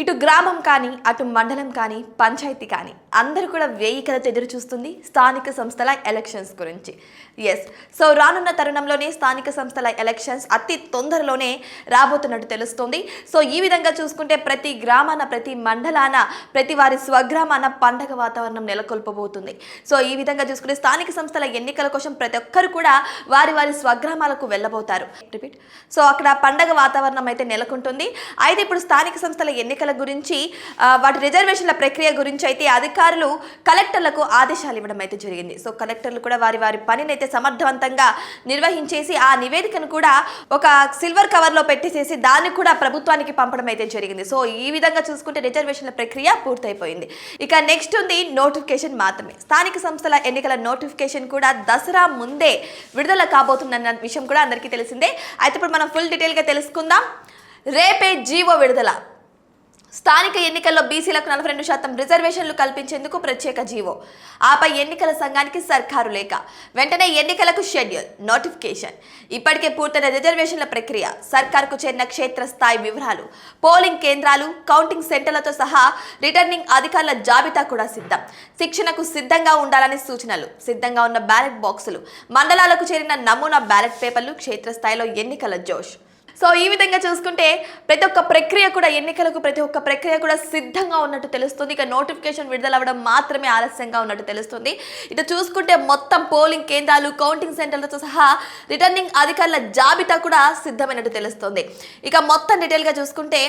ఇటు గ్రామం కానీ అటు మండలం కానీ పంచాయతీ కానీ అందరూ కూడా వేయి కథ ఎదురు చూస్తుంది స్థానిక సంస్థల ఎలక్షన్స్ గురించి. ఎస్ సో రానున్న తరుణంలోనే స్థానిక సంస్థల ఎలక్షన్స్ అతి తొందరలోనే రాబోతున్నట్టు తెలుస్తుంది. సో ఈ విధంగా చూసుకుంటే ప్రతి గ్రామాన ప్రతి మండలాన ప్రతి వారి స్వగ్రామాన పండగ వాతావరణం నెలకొల్పబోతుంది. సో ఈ విధంగా చూసుకుంటే స్థానిక సంస్థల ఎన్నికల కోసం ప్రతి ఒక్కరు కూడా వారి వారి స్వగ్రామాలకు వెళ్ళబోతారు. రిపీట్ సో అక్కడ పండగ వాతావరణం అయితే నెలకొంటుంది. అయితే ఇప్పుడు స్థానిక సంస్థల ఎన్నికల గురించి వాటి రిజర్వేషన్ల ప్రక్రియ గురించి అయితే అధికారులు కలెక్టర్లకు ఆదేశాలు ఇవ్వడం అయితే జరిగింది. సో కలెక్టర్లు కూడా వారి వారి పనిని అయితే సమర్థవంతంగా నిర్వహించేసి ఆ నివేదికను కూడా ఒక సిల్వర్ కవర్లో పెట్టేసేసి దాన్ని కూడా ప్రభుత్వానికి పంపడం అయితే జరిగింది. సో ఈ విధంగా చూసుకుంటే రిజర్వేషన్ల ప్రక్రియ పూర్తయిపోయింది. ఇక నెక్స్ట్ ఉంది నోటిఫికేషన్ మాత్రమే. స్థానిక సంస్థల ఎన్నికల నోటిఫికేషన్ కూడా దసరా ముందే విడుదల కాబోతుందన్న విషయం కూడా అందరికీ తెలిసిందే. అయితే ఇప్పుడు మనం ఫుల్ డీటెయిల్గా తెలుసుకుందాం. రేపే జీవో విడుదల. స్థానిక ఎన్నికల్లో బీసీలకు నలభై రెండు శాతం రిజర్వేషన్లు కల్పించేందుకు ప్రత్యేక జీవో. ఆపై ఎన్నికల సంఘానికి సర్కారు లేక వెంటనే ఎన్నికలకు షెడ్యూల్ నోటిఫికేషన్. ఇప్పటికే పూర్తయిన రిజర్వేషన్ల ప్రక్రియ సర్కార్కు చేరిన క్షేత్రస్థాయి వివరాలు పోలింగ్ కేంద్రాలు కౌంటింగ్ సెంటర్లతో సహా రిటర్నింగ్ అధికారుల జాబితా కూడా సిద్ధం. శిక్షణకు సిద్ధంగా ఉండాలని సూచనలు. సిద్ధంగా ఉన్న బ్యాలెట్ బాక్సులు మండలాలకు చేరిన నమూనా బ్యాలెట్ పేపర్లు క్షేత్రస్థాయిలో ఎన్నికల జోష్. సో ఈ విధంగా చూసుకుంటే ప్రతి ఒక్క ప్రక్రియ కూడా ఎన్నికలకు ప్రతి ఒక్క ప్రక్రియ కూడా సిద్ధంగా ఉన్నట్టు తెలుస్తుంది. ఇక నోటిఫికేషన్ విడుదల అవ్వడం మాత్రమే ఆలస్యంగా ఉన్నట్టు తెలుస్తుంది. ఇటు చూసుకుంటే మొత్తం పోలింగ్ కేంద్రాలు కౌంటింగ్ సెంటర్లతో సహా రిటర్నింగ్ అధికారుల జాబితా కూడా సిద్ధమైనట్టు తెలుస్తుంది. ఇక మొత్తం డీటెయిల్గా చూసుకుంటే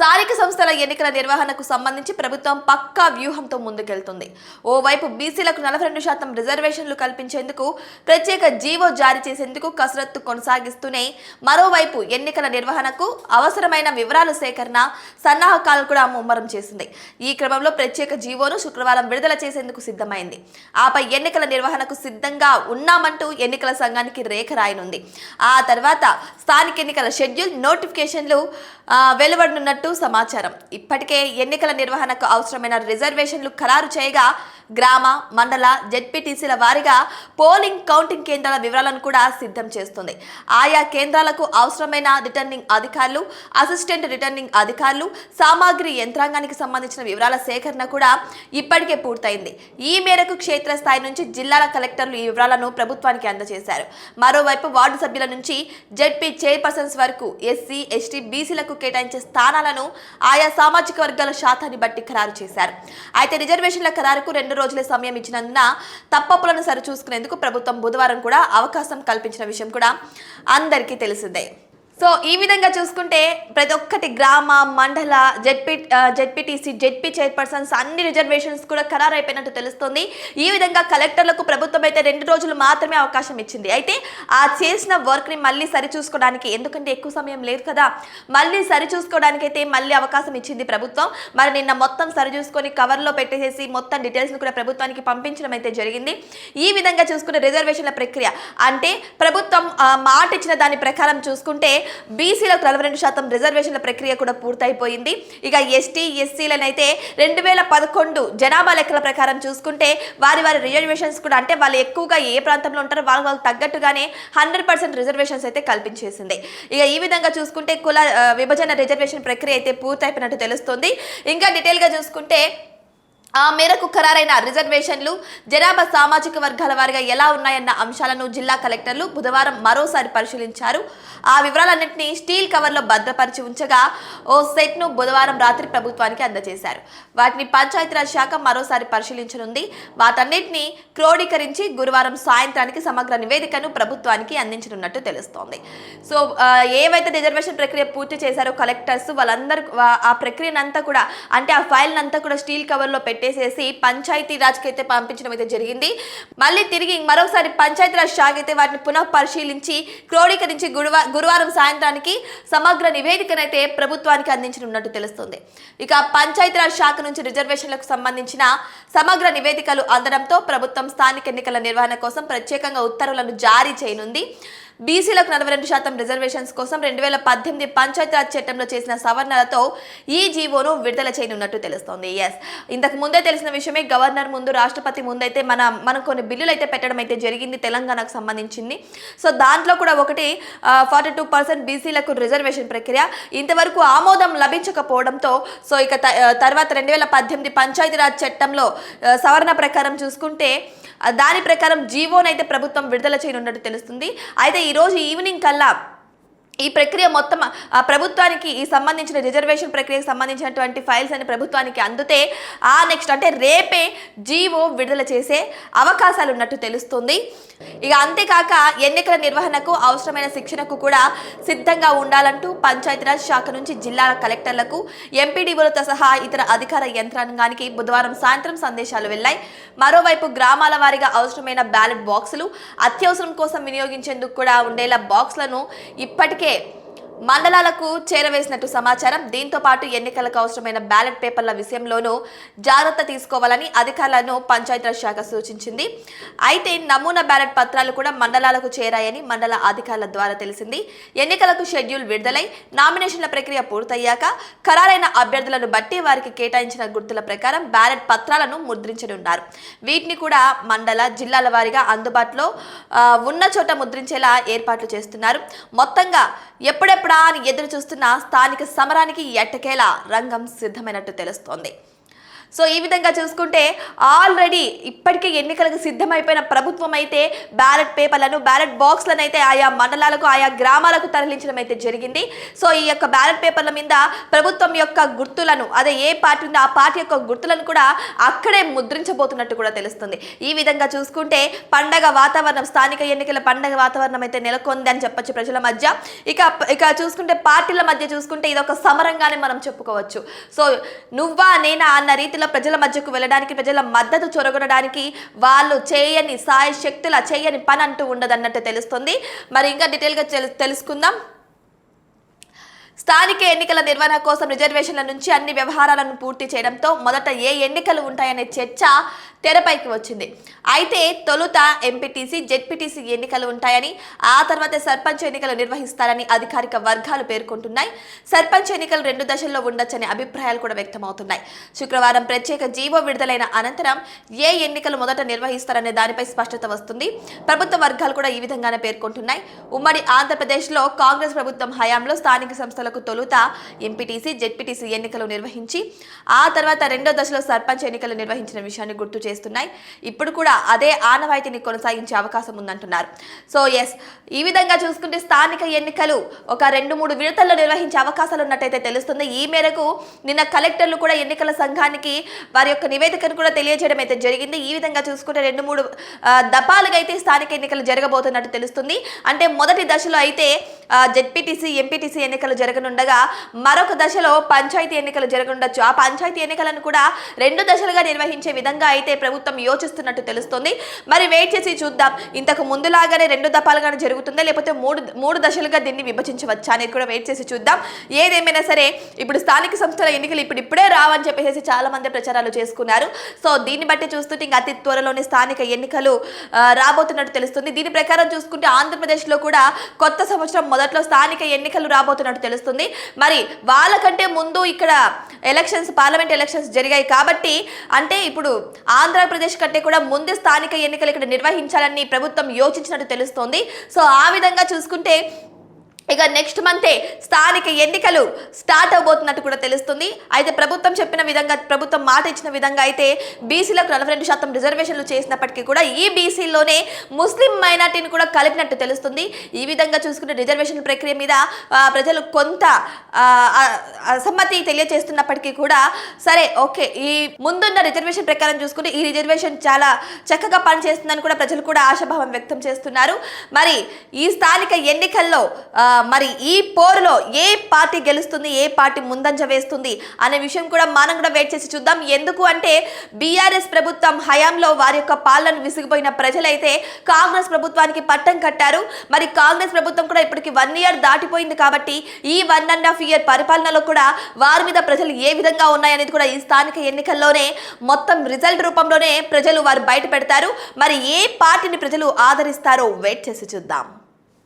స్థానిక సంస్థల ఎన్నికల నిర్వహణకు సంబంధించి ప్రభుత్వం పక్కా వ్యూహంతో ముందుకెళ్తుంది. ఓవైపు బీసీలకు నలభై రెండు శాతం రిజర్వేషన్లు కల్పించేందుకు ప్రత్యేక జీవో జారీ చేసేందుకు కసరత్తు కొనసాగిస్తూనే మరోవైపు ఎన్నికల నిర్వహణకు అవసరమైన వివరాలు సేకరణ సన్నాహకాలు కూడా ముమ్మరం చేసింది. ఈ క్రమంలో ప్రత్యేక జీవోను శుక్రవారం విడుదల చేసేందుకు సిద్ధమైంది. ఆపై ఎన్నికల నిర్వహణకు సిద్ధంగా ఉన్నామంటూ ఎన్నికల సంఘానికి రేఖ రాయనుంది. ఆ తర్వాత స్థానిక ఎన్నికల షెడ్యూల్ నోటిఫికేషన్లు వెలువడనున్నట్టు వెలువడనున్నట్టు సమాచారం. ఇప్పటికే ఎన్నికల నిర్వహణకు అవసరమైన రిజర్వేషన్లు ఖరారు చేయగా గ్రామ మండల జెడ్పీటీసీల వారీగా పోలింగ్ కౌంటింగ్ కేంద్రాల వివరాలను కూడా సిద్ధం చేస్తుంది. ఆయా కేంద్రాలకు అవసరమైన రిటర్నింగ్ అధికారులు అసిస్టెంట్ రిటర్నింగ్ అధికారులు సామాగ్రి యంత్రాంగానికి సంబంధించిన వివరాల సేకరణ కూడా ఇప్పటికే పూర్తయింది. ఈ మేరకు క్షేత్రస్థాయి నుంచి జిల్లాల కలెక్టర్లు ఈ వివరాలను ప్రభుత్వానికి అందజేశారు. మరోవైపు వార్డు సభ్యుల నుంచి జెడ్పీ చైర్పర్సన్స్ వరకు ఎస్సీ ఎస్టీ బీసీలకు కేటాయించే స్థానాలను ఆయా సామాజిక వర్గాల శాతాన్ని బట్టి ఖరారు చేశారు. అయితే రిజర్వేషన్ల ఖరారుకు రెండు రోజుల సమయం ఇచ్చినందున తప్పప్పులను సరిచూసుకునేందుకు ప్రభుత్వం బుధవారం కూడా అవకాశం కల్పించిన విషయం కూడా అందరికీ తెలిసిందే. సో ఈ విధంగా చూసుకుంటే ప్రతి ఒక్కటి గ్రామ మండల జెడ్పీ జెడ్పీటీసీ జెడ్పీ చైర్పర్సన్స్ అన్ని రిజర్వేషన్స్ కూడా ఖరారు అయిపోయినట్టు తెలుస్తుంది. ఈ విధంగా కలెక్టర్లకు ప్రభుత్వం అయితే రెండు రోజులు మాత్రమే అవకాశం ఇచ్చింది. అయితే ఆ చేసిన వర్క్ని మళ్ళీ సరిచూసుకోవడానికి ఎందుకంటే ఎక్కువ సమయం లేదు కదా మళ్ళీ సరిచూసుకోవడానికి అయితే మళ్ళీ అవకాశం ఇచ్చింది ప్రభుత్వం. మరి నిన్న మొత్తం సరిచూసుకొని కవర్లో పెట్టేసేసి మొత్తం డీటెయిల్స్ని కూడా ప్రభుత్వానికి పంపించడం అయితే జరిగింది. ఈ విధంగా చూసుకునే రిజర్వేషన్ల ప్రక్రియ అంటే ప్రభుత్వం మాట ఇచ్చిన దాని ప్రకారం చూసుకుంటే బీసీలకు నలభై రెండు శాతం రిజర్వేషన్ల ప్రక్రియ కూడా పూర్తయిపోయింది. ఇక ఎస్టీ ఎస్సీలనైతే రెండు వేల పదకొండు జనాభా లెక్కల ప్రకారం చూసుకుంటే వారి వారి రిజర్వేషన్స్ కూడా అంటే వాళ్ళు ఎక్కువగా ఏ ప్రాంతంలో ఉంటారో వాళ్ళు వాళ్ళకి తగ్గట్టుగానే హండ్రెడ్ పర్సెంట్ రిజర్వేషన్స్ అయితే కల్పించేసింది. ఇక ఈ విధంగా చూసుకుంటే కుల విభజన రిజర్వేషన్ ప్రక్రియ అయితే పూర్తయిపోయినట్టు తెలుస్తుంది. ఇంకా డీటెయిల్గా చూసుకుంటే ఆ మేరకు ఖరారైన రిజర్వేషన్లు జనాభా సామాజిక వర్గాల వారిగా ఎలా ఉన్నాయన్న అంశాలను జిల్లా కలెక్టర్లు బుధవారం మరోసారి పరిశీలించారు. ఆ వివరాలన్నింటినీ స్టీల్ కవర్లో భద్రపరిచి ఉంచగా ఓ సెట్ను బుధవారం రాత్రి ప్రభుత్వానికి అందజేశారు. వాటిని పంచాయతీరాజ్ శాఖ మరోసారి పరిశీలించనుంది. వాటన్నిటిని క్రోడీకరించి గురువారం సాయంత్రానికి సమగ్ర నివేదికను ప్రభుత్వానికి అందించనున్నట్టు తెలుస్తోంది. సో ఏవైతే రిజర్వేషన్ ప్రక్రియ పూర్తి చేశారో కలెక్టర్స్ వాళ్ళందరూ ఆ ప్రక్రియనంతా కూడా అంటే ఆ ఫైల్ అంతా కూడా స్టీల్ కవర్లో పెట్టి పెట్టేసేసి పంచాయతీ రాజ్కి అయితే పంపించడం అయితే జరిగింది. మళ్ళీ తిరిగి మరోసారి పంచాయతీరాజ్ శాఖ అయితే వాటిని పునః పరిశీలించి క్రోడీకరించి గురువారం సాయంత్రానికి సమగ్ర నివేదికనైతే ప్రభుత్వానికి అందించనున్నట్టు తెలుస్తుంది. ఇక పంచాయతీరాజ్ శాఖ నుంచి రిజర్వేషన్లకు సంబంధించిన సమగ్ర నివేదికలు అందడంతో ప్రభుత్వం స్థానిక ఎన్నికల నిర్వహణ కోసం ప్రత్యేకంగా ఉత్తర్వులను జారీ చేయనుంది. బీసీలకు నలభై రెండు శాతం రిజర్వేషన్స్ కోసం రెండు వేల పద్దెనిమిది పంచాయతీరాజ్ చట్టంలో చేసిన సవరణలతో ఈ జీవోను విడుదల చేయనున్నట్టు తెలుస్తోంది. ఎస్ ఇంతకు ముందే తెలిసిన విషయమే గవర్నర్ ముందు రాష్ట్రపతి ముందైతే మన మనం కొన్ని బిల్లులు అయితే పెట్టడం అయితే జరిగింది తెలంగాణకు సంబంధించింది. సో దాంట్లో కూడా ఒకటి ఫార్టీ టూ పర్సెంట్ బీసీలకు రిజర్వేషన్ ప్రక్రియ. ఇంతవరకు ఆమోదం లభించకపోవడంతో సో ఇక త- తర్వాత రెండు వేల పద్దెనిమిది పంచాయతీరాజ్ చట్టంలో సవరణ ప్రకారం చూసుకుంటే దాని ప్రకారం జీవోనైతే ప్రభుత్వం విడుదల చేయనున్నట్టు తెలుస్తుంది. అయితే ఈరోజు ఈవినింగ్ కల్లా ఈ ప్రక్రియ మొత్తం ప్రభుత్వానికి ఈ సంబంధించిన రిజర్వేషన్ ప్రక్రియకు సంబంధించినటువంటి ఫైల్స్ అని ప్రభుత్వానికి అందుతే ఆ నెక్స్ట్ అంటే రేపే జీవో విడుదల చేసే అవకాశాలు ఉన్నట్టు తెలుస్తుంది. ఇక అంతేకాక ఎన్నికల నిర్వహణకు అవసరమైన శిక్షణకు కూడా సిద్ధంగా ఉండాలంటూ పంచాయతీరాజ్ శాఖ నుంచి జిల్లాల కలెక్టర్లకు ఎంపీడీఓలతో సహా ఇతర అధికార యంత్రాంగానికి బుధవారం సాయంత్రం సందేశాలు వెళ్ళాయి. మరోవైపు గ్రామాల వారీగా అవసరమైన బ్యాలెట్ బాక్సులు అత్యవసరం కోసం వినియోగించేందుకు కూడా ఉండేలా బాక్స్లను ఇప్పటికే que మండలాలకు చేరవేసినట్టు సమాచారం. దీంతో పాటు ఎన్నికలకు అవసరమైన బ్యాలెట్ పేపర్ల విషయంలోనూ జాగ్రత్త తీసుకోవాలని అధికారులను పంచాయతీరాజ్ శాఖ సూచించింది. అయితే నమూనా బ్యాలెట్ పత్రాలు కూడా మండలాలకు చేరాయని మండల అధికారుల ద్వారా తెలిసింది. ఎన్నికలకు షెడ్యూల్ విడుదలై నామినేషన్ల ప్రక్రియ పూర్తయ్యాక ఖరారైన అభ్యర్థులను బట్టి వారికి కేటాయించిన గుర్తుల ప్రకారం బ్యాలెట్ పత్రాలను ముద్రించనున్నారు. వీటిని కూడా మండల జిల్లాల వారీగా అందుబాటులో ఉన్న చోట ముద్రించేలా ఏర్పాట్లు చేస్తున్నారు. మొత్తంగా ఎప్పుడెప్పుడా అని ఎదురు చూస్తున్న స్థానిక సమరానికి ఎట్టకేలా రంగం సిద్ధమైనట్టు తెలుస్తోంది. సో ఈ విధంగా చూసుకుంటే ఆల్రెడీ ఇప్పటికే ఎన్నికలకు సిద్ధమైపోయిన ప్రభుత్వం అయితే బ్యాలెట్ పేపర్లను బ్యాలెట్ బాక్స్లను అయితే ఆయా మండలాలకు ఆయా గ్రామాలకు తరలించడం అయితే జరిగింది. సో ఈ యొక్క బ్యాలెట్ పేపర్ల మీద ప్రభుత్వం యొక్క గుర్తులను అదే ఏ పార్టీ ఉందో ఆ పార్టీ యొక్క గుర్తులను కూడా అక్కడే ముద్రించబోతున్నట్టు కూడా తెలుస్తుంది. ఈ విధంగా చూసుకుంటే పండగ వాతావరణం స్థానిక ఎన్నికల పండగ వాతావరణం అయితే నెలకొంది అని చెప్పొచ్చు ప్రజల మధ్య. ఇక ఇక చూసుకుంటే పార్టీల మధ్య చూసుకుంటే ఇది ఒక సమరంగానే మనం చెప్పుకోవచ్చు. సో నువ్వా నేనా అన్న రీతిలో ప్రజల మధ్యకు వెళ్ళడానికి ప్రజల మద్దతు చొరగొనడానికి వాళ్ళు చేయని సాయ శక్తుల చేయని పని అంటూ ఉండదన్నట్టు తెలుస్తుంది. మరి ఇంకా డీటెయిల్గా తెలు- తెలుసుకుందాం. స్థానిక ఎన్నికల నిర్వహణ కోసం రిజర్వేషన్ల నుంచి అన్ని వ్యవహారాలను పూర్తి చేయడంతో మొదట ఏ ఎన్నికలు ఉంటాయనే చర్చ తెరపైకి వచ్చింది. అయితే తొలుత ఎంపీటీసీ జెడ్పీటీసీ ఎన్నికలు ఉంటాయని ఆ తర్వాత సర్పంచ్ ఎన్నికలు నిర్వహిస్తారని అధికారిక వర్గాలు పేర్కొంటున్నాయి. సర్పంచ్ ఎన్నికలు రెండు దశల్లో ఉండొచ్చనే అభిప్రాయాలు కూడా వ్యక్తమవుతున్నాయి. శుక్రవారం ప్రత్యేక జీవో విడుదలైన అనంతరం ఏ ఎన్నికలు మొదట నిర్వహిస్తారనే దానిపై స్పష్టత వస్తుంది. ప్రభుత్వ వర్గాలు కూడా ఈ విధంగానే పేర్కొంటున్నాయి. ఉమ్మడి ఆంధ్రప్రదేశ్లో కాంగ్రెస్ ప్రభుత్వం హయాంలో స్థానిక సంస్థలకు తొలుత ఎంపీటీసీ జెడ్పీటీసీ ఎన్నికలు నిర్వహించి ఆ తర్వాత రెండో దశలో సర్పంచ్ ఎన్నికలు నిర్వహించిన విషయాన్ని గుర్తు చేస్తున్నాయి. ఇప్పుడు కూడా అదే ఆనవాయితీని కొనసాగించే అవకాశం ఉందంటున్నారు. సో ఎస్ ఈ విధంగా చూసుకుంటే స్థానిక ఎన్నికలు ఒక రెండు మూడు విడతల్లో నిర్వహించే అవకాశాలు ఉన్నట్టయితే తెలుస్తుంది. ఈ మేరకు నిన్న కలెక్టర్లు కూడా ఎన్నికల సంఘానికి వారి యొక్క నివేదికను కూడా తెలియజేయడం అయితే జరిగింది. ఈ విధంగా చూసుకుంటే రెండు మూడు దపాలుగా అయితే స్థానిక ఎన్నికలు జరగబోతున్నట్టు తెలుస్తుంది. అంటే మొదటి దశలో అయితే జెడ్పీటీసీ ఎంపీటీసీ ఎన్నికలు జరగ జరగనుండగా మరొక దశలో పంచాయతీ ఎన్నికలు జరగనుండొచ్చు. ఆ పంచాయతీ ఎన్నికలను కూడా రెండు దశలుగా నిర్వహించే విధంగా అయితే ప్రభుత్వం యోచిస్తున్నట్టు తెలుస్తుంది. మరి వెయిట్ చేసి చూద్దాం. ఇంతకు ముందులాగానే రెండు దఫాలుగానే జరుగుతుందా? లేకపోతే మూడు మూడు దశలుగా దీన్ని విభజించవచ్చా అనేది కూడా వెయిట్ చేసి చూద్దాం. ఏదేమైనా సరే ఇప్పుడు స్థానిక సంస్థల ఎన్నికలు ఇప్పుడు ఇప్పుడే రావని చెప్పేసి చాలా మంది ప్రచారాలు చేసుకున్నారు. సో దీన్ని బట్టి చూస్తుంటే ఇంకా అతి త్వరలోనే స్థానిక ఎన్నికలు రాబోతున్నట్టు తెలుస్తుంది. దీని ప్రకారం చూసుకుంటే ఆంధ్రప్రదేశ్లో కూడా కొత్త సంవత్సరం మొదట్లో స్థానిక ఎన్నికలు రాబోతున్నట్టు తెలుస్తుంది. మరి వాళ్ళకంటే ముందు ఇక్కడ ఎలక్షన్స్ పార్లమెంట్ ఎలక్షన్స్ జరిగాయి కాబట్టి అంటే ఇప్పుడు ఆంధ్రప్రదేశ్ కంటే కూడా ముందు స్థానిక ఎన్నికలు ఇక్కడ నిర్వహించాలని ప్రభుత్వం యోచించినట్టు తెలుస్తోంది. సో ఆ విధంగా చూసుకుంటే ఇక నెక్స్ట్ మంతే స్థానిక ఎన్నికలు స్టార్ట్ అవబోతున్నట్టు కూడా తెలుస్తుంది. అయితే ప్రభుత్వం చెప్పిన విధంగా ప్రభుత్వం మాట ఇచ్చిన విధంగా అయితే బీసీలకు నలభై రెండు శాతం రిజర్వేషన్లు చేసినప్పటికీ కూడా ఈ బీసీలోనే ముస్లిం మైనార్టీని కూడా కలిపినట్టు తెలుస్తుంది. ఈ విధంగా చూసుకుంటే రిజర్వేషన్ ప్రక్రియ మీద ప్రజలు కొంత అసమ్మతి తెలియజేస్తున్నప్పటికీ కూడా సరే ఓకే ఈ ముందున్న రిజర్వేషన్ ప్రకారం చూసుకుంటే ఈ రిజర్వేషన్ చాలా చక్కగా పనిచేస్తుందని కూడా ప్రజలు కూడా ఆశాభావం వ్యక్తం చేస్తున్నారు. మరి ఈ స్థానిక ఎన్నికల్లో మరి ఈ పోరులో ఏ పార్టీ గెలుస్తుంది ఏ పార్టీ ముందంజ వేస్తుంది అనే విషయం కూడా మనం కూడా వెయిట్ చేసి చూద్దాం. ఎందుకు అంటే బీఆర్ఎస్ ప్రభుత్వం హయాంలో వారి యొక్క పాలన విసిగిపోయిన ప్రజలైతే కాంగ్రెస్ ప్రభుత్వానికి పట్టం కట్టారు. మరి కాంగ్రెస్ ప్రభుత్వం కూడా ఇప్పటికి వన్ ఇయర్ దాటిపోయింది కాబట్టి ఈ వన్ అండ్ హాఫ్ ఇయర్ పరిపాలనలో కూడా వారి మీద ప్రజలు ఏ విధంగా ఉన్నాయనేది కూడా ఈ స్థానిక ఎన్నికల్లోనే మొత్తం రిజల్ట్ రూపంలోనే ప్రజలు వారు బయట పెడతారు. మరి ఏ పార్టీని ప్రజలు ఆదరిస్తారో వెయిట్ చేసి చూద్దాం.